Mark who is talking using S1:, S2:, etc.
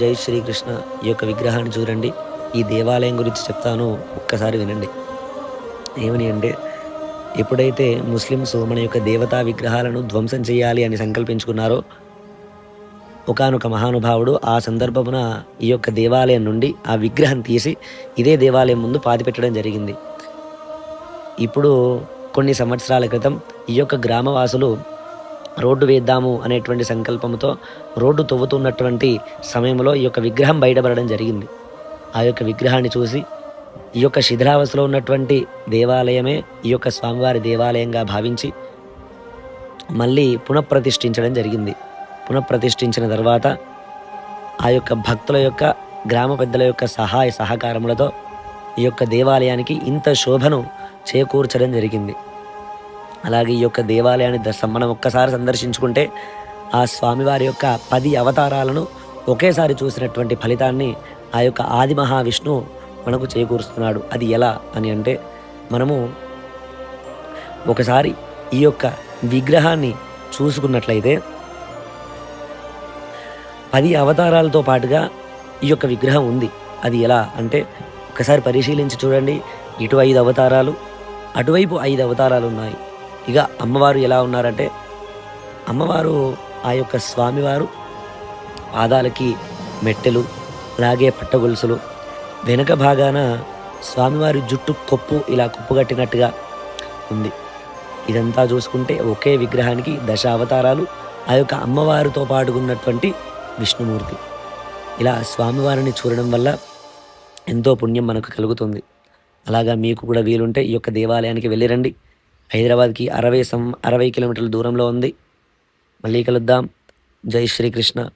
S1: జై శ్రీకృష్ణ ఈ యొక్క విగ్రహాన్ని చూడండి. ఈ దేవాలయం గురించి చెప్తాను. ఒక్కసారి వినండి. ఏమని అంటే ఎప్పుడైతే ముస్లిమ్స్ మన యొక్క దేవతా విగ్రహాలను ధ్వంసం చేయాలి అని సంకల్పించుకున్నారో ఒకానొక మహానుభావుడు ఆ సందర్భమున ఈ యొక్క దేవాలయం నుండి ఆ విగ్రహం తీసి ఇదే దేవాలయం ముందు పాతిపెట్టడం జరిగింది. ఇప్పుడు కొన్ని సంవత్సరాల క్రితం ఈ యొక్క గ్రామవాసులు రోడ్డు వేద్దాము అనేటువంటి సంకల్పంతో రోడ్డు తవ్వుతున్నటువంటి సమయంలో ఈ యొక్క విగ్రహం బయటపడడం జరిగింది. ఆ యొక్క విగ్రహాన్ని చూసి ఈ యొక్క శిథిలావస్థలో ఉన్నటువంటి దేవాలయమే ఈ యొక్క స్వామివారి దేవాలయంగా భావించి మళ్ళీ పునఃప్రతిష్ఠించడం జరిగింది. పునఃప్రతిష్ఠించిన తర్వాత ఆ యొక్క భక్తుల యొక్క గ్రామ పెద్దల యొక్క సహాయ సహకారములతో ఈ యొక్క దేవాలయానికి ఇంత శోభను చేకూర్చడం జరిగింది. అలాగే ఈ యొక్క దేవాలయాన్ని దర్శనం మనం ఒక్కసారి సందర్శించుకుంటే ఆ స్వామివారి యొక్క పది అవతారాలను ఒకేసారి చూసినటువంటి ఫలితాన్ని ఆ యొక్క ఆది మహావిష్ణు మనకు చేకూరుస్తున్నాడు. అది ఎలా అని అంటే మనము ఒకసారి ఈ యొక్క విగ్రహాన్ని చూసుకున్నట్లయితే పది అవతారాలతో పాటుగా ఈ యొక్క విగ్రహం ఉంది. అది ఎలా అంటే ఒకసారి పరిశీలించి చూడండి. ఇటు ఐదు అవతారాలు అటువైపు ఐదు అవతారాలు ఉన్నాయి. ఇక అమ్మవారు ఎలా ఉన్నారంటే అమ్మవారు ఆ యొక్క స్వామివారు పాదాలకి మెట్టెలు అలాగే పట్టగొలుసులు. వెనక భాగాన స్వామివారి జుట్టు కొప్పు ఇలా కొప్పు కట్టినట్టుగా ఉంది. ఇదంతా చూసుకుంటే ఒకే విగ్రహానికి దశ అవతారాలు ఆ యొక్క అమ్మవారితో పాటుకున్నటువంటి విష్ణుమూర్తి. ఇలా స్వామివారిని చూడడం వల్ల ఎంతో పుణ్యం మనకు కలుగుతుంది. అలాగా మీకు కూడా వీలుంటే ఈ యొక్క దేవాలయానికి వెళ్ళిరండి హైదరాబాద్కి అరవై సం అరవై కిలోమీటర్ల దూరంలో ఉంది. మళ్ళీ కలుద్దాం. జై శ్రీకృష్ణ.